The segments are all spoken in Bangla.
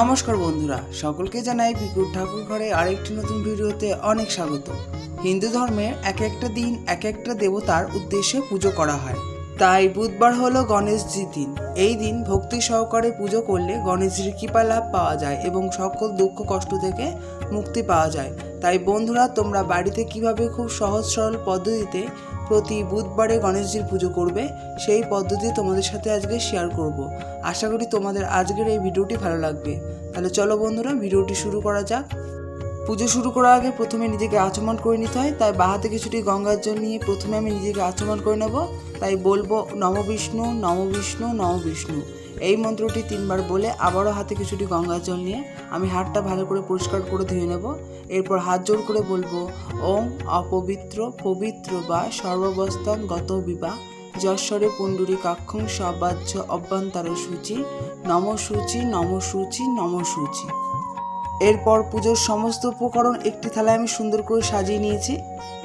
নমস্কার বন্ধুরা, সকলকে জানাই পিকুর ঠাকুর ঘরে আরেকটি নতুন ভিডিওতে অনেক স্বাগত। হিন্দু ধর্মের এক একটা দিন এক একটা দেবতার উদ্দেশ্যে পুজো করা হয়। তাই বুধবার হলো গণেশজির দিন। এই দিন ভক্তি সহকারে পুজো করলে গণেশজির কৃপা লাভ পাওয়া যায় এবং সকল দুঃখ কষ্ট থেকে মুক্তি পাওয়া যায়। তাই বন্ধুরা, তোমরা বাড়িতে কীভাবে খুব সহজ সরল পদ্ধতিতে প্রতি বুধবারে গণেশজির পুজো করবে, সেই পদ্ধতি তোমাদের সাথে আজকে শেয়ার করব। আশা করি তোমাদের আজকের এই ভিডিওটি ভালো লাগবে। তাহলে চলো বন্ধুরা, ভিডিওটি শুরু করা যাক। পুজো শুরু করার আগে প্রথমে নিজেকে আচমন করে নিতে হয়, তাই বাহাতে কিছুটি গঙ্গার জল নিয়ে প্রথমে আমি নিজেকে আচমন করে নেব, তাই বলব নম বিষ্ণু নম বিষ্ণু নম বিষ্ণু। এই মন্ত্রটি তিনবার বলে আবারও হাতে কিছুটি গঙ্গার জল নিয়ে আমি হাতটা ভালো করে পরিষ্কার করে ধুয়ে নেব। এরপর হাত জোর করে বলব, ওম অপবিত্র পবিত্র বা সর্বাবস্থান গত বিবাহ। যশ্বরে পুণ্ডরী কাক্ষং সবাহ্য অভ্যন্তর সূচি নম সূচি নম সূচি নম সূচি। এরপর পুজোর সমস্ত উপকরণ একটি থালায় আমি সুন্দর করে সাজিয়ে নিয়েছি।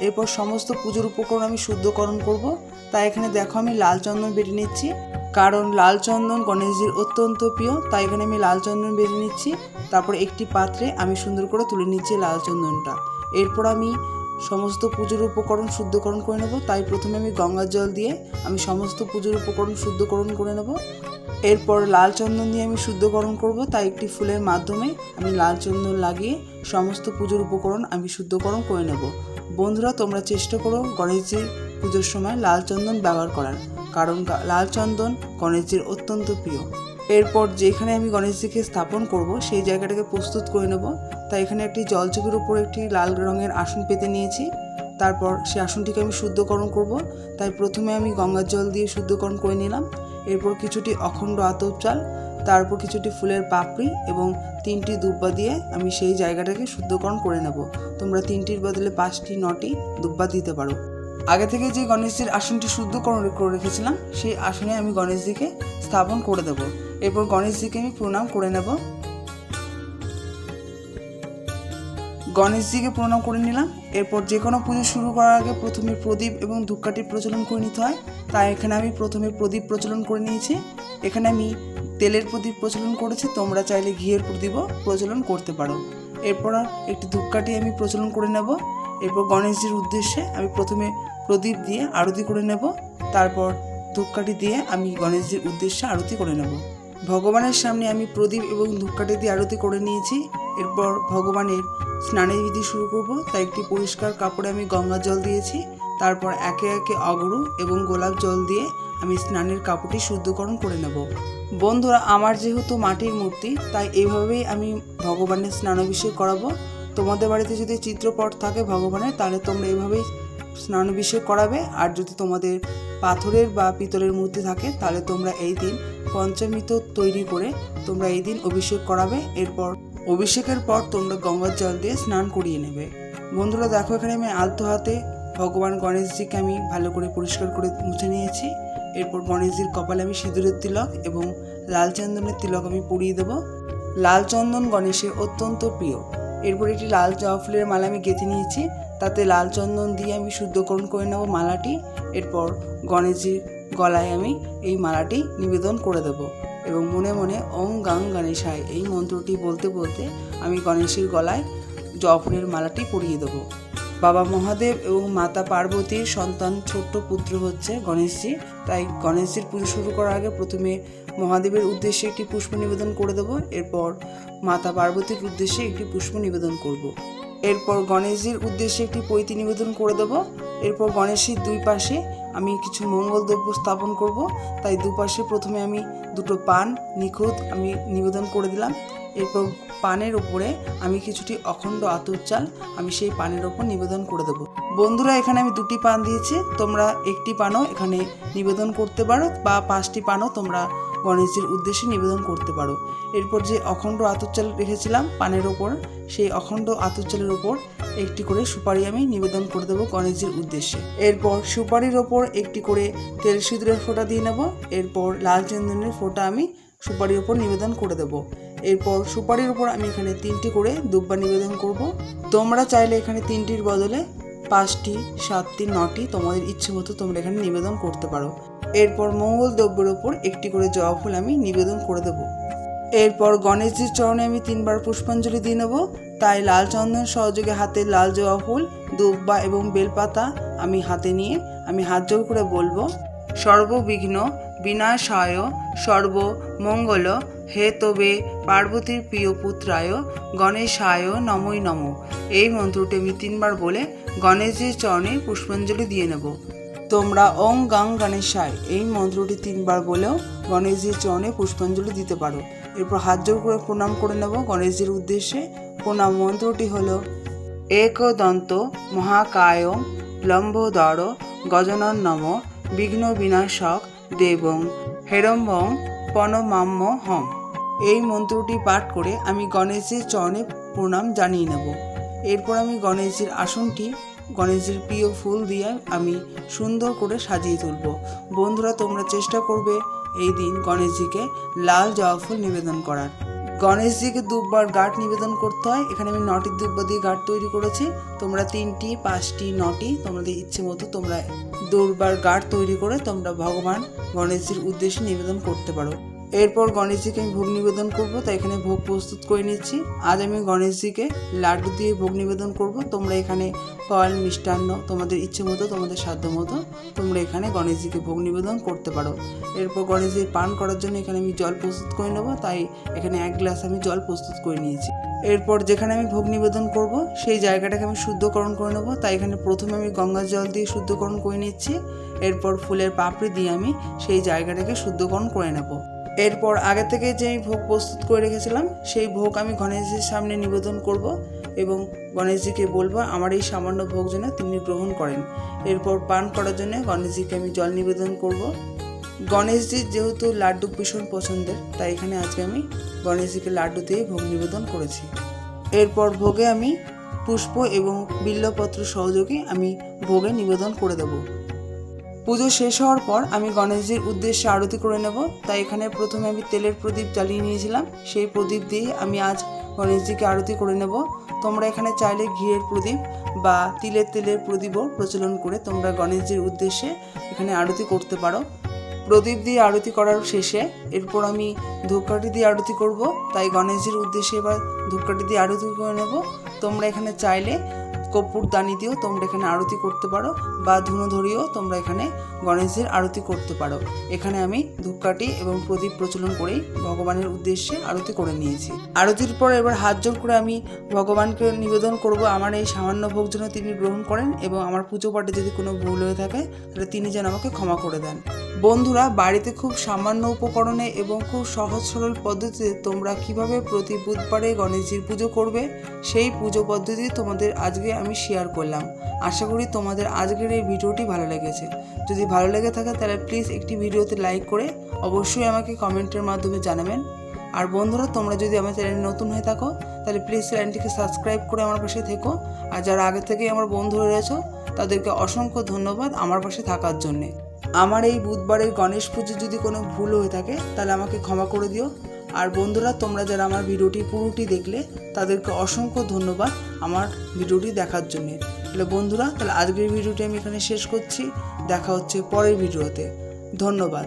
এরপর সমস্ত পুজোর উপকরণ আমি শুদ্ধকরণ করব। তাই এখানে দেখো আমি লাল চন্দন বেটে নিচ্ছি। কারণ লাল চন্দন গণেশজির অত্যন্ত প্রিয়, তাই এখানে আমি লাল চন্দন বেটে নিচ্ছি। তারপর একটি পাত্রে আমি সুন্দর করে তুলে নিচ্ছি লাল চন্দনটা। এরপর আমি সমস্ত পুজোর উপকরণ শুদ্ধকরণ করে নেব। তাই প্রথমে আমি গঙ্গার জল দিয়ে আমি সমস্ত পুজোর উপকরণ শুদ্ধকরণ করে নেব। এরপর লাল চন্দন দিয়ে আমি শুদ্ধকরণ করব। তাই একটি ফুলের মাধ্যমে আমি লাল চন্দন লাগিয়ে সমস্ত পুজোর উপকরণ আমি শুদ্ধকরণ করে নেব। বন্ধুরা, তোমরা চেষ্টা করো গণেশজির পুজোর সময় লাল চন্দন ব্যবহার করার, কারণ লাল চন্দন গণেশজির অত্যন্ত প্রিয়। এরপর যেখানে আমি গণেশজিকে স্থাপন করব, সেই জায়গাটাকে প্রস্তুত করে নেব। তাই এখানে একটি জলচোখের উপর একটি লাল রঙের আসন পেতে নিয়েছি। তারপর সেই আসনটিকে আমি শুদ্ধকরণ করব। তাই প্রথমে আমি গঙ্গার জল দিয়ে শুদ্ধকরণ করে নিলাম। এরপর কিছুটি অখণ্ড আতপ চাল তারপর কিছুটি ফুলের পাপড়ি এবং তিনটি দুব্বা দিয়ে আমি সেই জায়গাটাকে শুদ্ধকরণ করে নেব। তোমরা তিনটির বদলে পাঁচটি, নটি দুব্বা দিতে পারো। আগে থেকে যে গণেশজির আসনটি শুদ্ধকরণ করে রেখেছিলাম, সেই আসনে আমি গণেশজিকে স্থাপন করে দেব। এরপর গণেশজিকে আমি প্রণাম করে নেব। গণেশজিকে প্রণাম করে নিলাম। এরপর যে কোনো পুজো শুরু করার আগে প্রথমে প্রদীপ এবং ধূপকাঠির প্রচলন করে নিতে হয়। তাই এখানে আমি প্রথমে প্রদীপ প্রচলন করে নিয়েছি। এখানে আমি তেলের প্রদীপ প্রচলন করেছি। তোমরা চাইলে ঘিয়ের প্রদীপও প্রচলন করতে পারো। এরপর একটি ধূপকাঠি আমি প্রচলন করে নেব। এরপর গণেশজির উদ্দেশ্যে আমি প্রথমে প্রদীপ দিয়ে আরতি করে নেব। তারপর ধূপকাঠি দিয়ে আমি গণেশজির উদ্দেশ্যে আরতি করে নেব। ভগবানের সামনে আমি প্রদীপ এবং ধূপকাঠি দিয়ে আরতি করে নিয়েছি। এরপর ভগবানের স্নানের বিধি শুরু করব, তাই একটি পরিষ্কার কাপড়ে আমি গঙ্গা জল দিয়েছি। তারপর একে একে অগরু এবং গোলাপ জল দিয়ে আমি স্নানের কাপড়টি শুদ্ধকরণ করে নেব। বন্ধুরা, আমার যেহেতু মাটির মূর্তি, তাই এইভাবেই আমি ভগবানের স্নানাভিষেক করাবো। তোমাদের বাড়িতে যদি চিত্রপট থাকে ভগবানের, তাহলে তোমরা এইভাবেই স্নানাভিষেক করাবে। আর যদি তোমাদের পাথরের বা পিতলের মূর্তি থাকে, তাহলে তোমরা এই দিন পঞ্চামৃত তৈরি করে তোমরা এই দিন অভিষেক করাবে। এরপর অভিষেকের পর তোমরা গঙ্গার জল দিয়ে স্নান করিয়ে নেবে। বন্ধুরা, দেখো এখানে আমি আলতো হাতে ভগবান গণেশজিকে আমি ভালো করে পরিষ্কার করে মুছে নিয়েছি। এরপর গণেশজির কপালে আমি সিঁদুরের তিলক এবং লাল চন্দনের তিলক আমি পরিয়ে দেবো। লাল চন্দন গণেশের অত্যন্ত প্রিয়। এরপর একটি লাল জবা ফুলের মালা আমি গেঁথে নিয়েছি। তাতে লাল চন্দন দিয়ে আমি শুদ্ধকরণ করে নেব মালাটি। এরপর গণেশজির গলায় আমি এই মালাটি নিবেদন করে দেব। এবং মনে মনে ওম গাং গণেশায় এই মন্ত্রটি বলতে বলতে আমি গণেশের গলায় জবা ফুলের মালাটি পরিয়ে দেবো। বাবা মহাদেব এবং মাতা পার্বতীর সন্তান ছোট্ট পুত্র হচ্ছে গণেশজি। তাই গণেশজির পুজো শুরু করার আগে প্রথমে মহাদেবের উদ্দেশ্যে একটি পুষ্প নিবেদন করে দেবো। এরপর মাতা পার্বতীর উদ্দেশ্যে একটি পুষ্প নিবেদন করব। এরপর গণেশজির উদ্দেশ্যে একটি পৈতি নিবেদন করে দেব। এরপর গণেশের দুই পাশে আমি কিছু মঙ্গল দ্রব্য স্থাপন করব। তাই দুপাশে প্রথমে আমি দুটো পান নিখুঁত আমি নিবেদন করে দিলাম। এরপর পানের ওপরে আমি কিছুটি অখণ্ড আতর চাল আমি সেই পানের ওপর নিবেদন করে দেবো। বন্ধুরা, এখানে আমি দুটি পান দিয়েছি। তোমরা একটি পানও এখানে নিবেদন করতে পারো বা পাঁচটি পানও তোমরা গণেশজির উদ্দেশ্যে নিবেদন করতে পারো। এরপর যে অখণ্ড আতর চাল রেখেছিলাম পানের ওপর, সেই অখণ্ড আতর চালের ওপর একটি করে সুপারি আমি নিবেদন করে দেবো গণেশজির উদ্দেশ্যে। এরপর সুপারির ওপর একটি করে তেল সিঁদুরের ফোঁটা দিয়ে নেব। এরপর লাল চন্দনের ফোঁটা আমি সুপারির ওপর নিবেদন করে দেব। এরপর সুপারির উপর আমি এখানে তিনটি করে দুব্বা নিবেদন করব। তোমরা চাইলে এখানে তিনটির বদলে পাঁচটি, সাতটি, নটি তোমাদের ইচ্ছে মতো তোমরা এখানে নিবেদন করতে পারো। এরপর মঙ্গল দ্রব্যের ওপর একটি করে জবা ফুল আমি নিবেদন করে দেব। এরপর গণেশজির চরণে আমি তিনবার পুষ্পাঞ্জলি দিয়ে নেব। তাই লাল চন্দন সহযোগে হাতে লাল জবা ফুল, দুব্বা এবং বেলপাতা আমি হাতে নিয়ে আমি হাত জোর করে বলব, সর্ববিঘ্ন, বিনাশায়, সর্বমঙ্গল হে তবে পার্বতীর প্রিয় পুত্রায়, গণেশায় নমই নম। এই মন্ত্রটি আমি তিনবার বলে গণেশের চরণে পুষ্পাঞ্জলি দিয়ে নেব। তোমরা ওং গাং গণেশায়, এই মন্ত্রটি তিনবার বলেও গণেশজির চরণে পুষ্পাঞ্জলি দিতে পারো। এরপর হাত জোর করে প্রণাম করে নেব গণেশজির উদ্দেশ্যে। প্রণাম মন্ত্রটি হলো, একদন্ত মহাকায় লম্বোদর গজনন নম বিঘ্ন বিনাশক দেবং হেরম্বং পনমাম্য হম। এই মন্ত্রটি পাঠ করে আমি গণেশের চরণে প্রণাম জানিয়ে নেব। এরপর আমি গণেশজির আসনটি গণেশজির প্রিয় ফুল দিয়ে আমি সুন্দর করে সাজিয়ে তুলব। বন্ধুরা, তোমরা চেষ্টা করবে এই দিন গণেশজিকে লাল জবা ফুল নিবেদন করার। গণেশজিকে দুববার গাঠ নিবেদন করতে হয়। এখানে আমি নটি দুব্বা দিয়ে গাঠ তৈরি করেছি। তোমরা তিনটি, পাঁচটি, নটি, তোমাদের ইচ্ছে মতো তোমরা দুর্বার গাঠ তৈরি করে তোমরা ভগবান গণেশজির উদ্দেশ্যে নিবেদন করতে পারো। এরপর গণেশজিকে আমি ভোগ নিবেদন করব তাই এখানে ভোগ প্রস্তুত করে নিচ্ছি। আজ আমি গণেশজিকে লাড্ডু দিয়ে ভোগ নিবেদন করব। তোমরা এখানে ফল, মিষ্টান্ন, তোমাদের ইচ্ছে মতো, তোমাদের সাধ্য মতো, তোমরা এখানে গণেশজিকে ভোগ নিবেদন করতে পারো। এরপর গণেশজির পান করার জন্য এখানে আমি জল প্রস্তুত করে নেব, তাই এখানে এক গ্লাস আমি জল প্রস্তুত করে নিয়েছি। এরপর যেখানে আমি ভোগ নিবেদন করব, সেই জায়গাটাকে আমি শুদ্ধকরণ করে নেব, তাই এখানে প্রথমে আমি গঙ্গার জল দিয়ে শুদ্ধকরণ করে নিচ্ছি। এরপর ফুলের পাপড়ি দিয়ে আমি সেই জায়গাটাকে শুদ্ধকরণ করে নেব। এরপর আগে থেকে যে আমি ভোগ প্রস্তুত করে রেখেছিলাম, সেই ভোগ আমি গণেশজির সামনে নিবেদন করব এবং গণেশজিকে বলব, আমার এই সামান্য ভোগ যেন তিনি গ্রহণ করেন। এরপর পান করার জন্য গণেশজিকে আমি জল নিবেদন করব। গণেশজির যেহেতু লাড্ডু ভীষণ পছন্দের, তাই এখানে আজকে আমি গণেশজিকে লাড্ডু দিয়ে ভোগ নিবেদন করেছি। এরপর ভোগে আমি পুষ্প এবং বিল্লপত্র সহযোগে আমি ভোগে নিবেদন করে দেবো। পুজো শেষ হওয়ার পর আমি গণেশজির উদ্দেশ্যে আরতি করে নেব। তাই এখানে প্রথমে আমি তেলের প্রদীপ জ্বালিয়ে নিয়েছিলাম। সেই প্রদীপ দিয়ে আমি আজ গণেশজিকে আরতি করে নেব। তোমরা এখানে চাইলে ঘিয়ের প্রদীপ বা তিলের তেলের প্রদীপও প্রচলন করে তোমরা গণেশজির উদ্দেশ্যে এখানে আরতি করতে পারো। প্রদীপ দিয়ে আরতি করার শেষে এরপর আমি ধূপকাঠি দিয়ে আরতি করব। তাই গণেশজির উদ্দেশ্যে এবার ধূপকাঠি দিয়ে আরতি করে নেব। তোমরা এখানে চাইলে কর্পূর দানি দিয়েও তোমরা এখানে আরতি করতে পারো বা ধুনো ধরিয়েও তোমরা এখানে গণেশজির আরতি করতে পারো। এখানে আমি ধূপকাঠি এবং প্রদীপ প্রচলন করেই ভগবানের উদ্দেশ্যে আরতি করে নিয়েছি। আরতির পর এবার হাত জোর করে আমি ভগবানকে নিবেদন করব, আমার এই সামান্য ভোগ যেন তিনি গ্রহণ করেন এবং আমার পুজো পাঠে যদি কোনো ভুল হয়ে থাকে, তাহলে তিনি যেন আমাকে ক্ষমা করে দেন। বন্ধুরা, বাড়িতে খুব সামান্য উপকরণে এবং খুব সহজ সরল পদ্ধতিতে তোমরা কীভাবে প্রতি বুধবারে গণেশজির পুজো করবে, সেই পুজো পদ্ধতি তোমাদের আজকে আমি শেয়ার করলাম। আশা করি তোমাদের আজকের এই ভিডিওটি ভালো লেগেছে। যদি ভালো লেগে থাকে তাহলে প্লিজ একটি ভিডিওতে লাইক করে অবশ্যই আমাকে কমেন্টের মাধ্যমে জানাবেন। আর বন্ধুরা, তোমরা যদি আমার চ্যানেলে নতুন হয়ে থাকো, তাহলে প্লিজ চ্যানেলটিকে সাবস্ক্রাইব করে আমার পাশে থেকো। আর যারা আগে থেকেই আমার বন্ধু হয়ে রয়েছো, তাদেরকে অসংখ্য ধন্যবাদ আমার পাশে থাকার জন্যে। আমার এই বুধবারের গণেশ পুজো যদি কোনো ভুল হয়ে থাকে, তাহলে আমাকে ক্ষমা করে দিও। আর বন্ধুরা, তোমরা যারা আমার ভিডিওটি পুরোটি দেখলে, তাদেরকে অসংখ্য ধন্যবাদ আমার ভিডিওটি দেখার জন্যে। তাহলে বন্ধুরা, তাহলে আজকের ভিডিওটি আমি এখানে শেষ করছি। দেখা হচ্ছে পরের ভিডিওতে। ধন্যবাদ।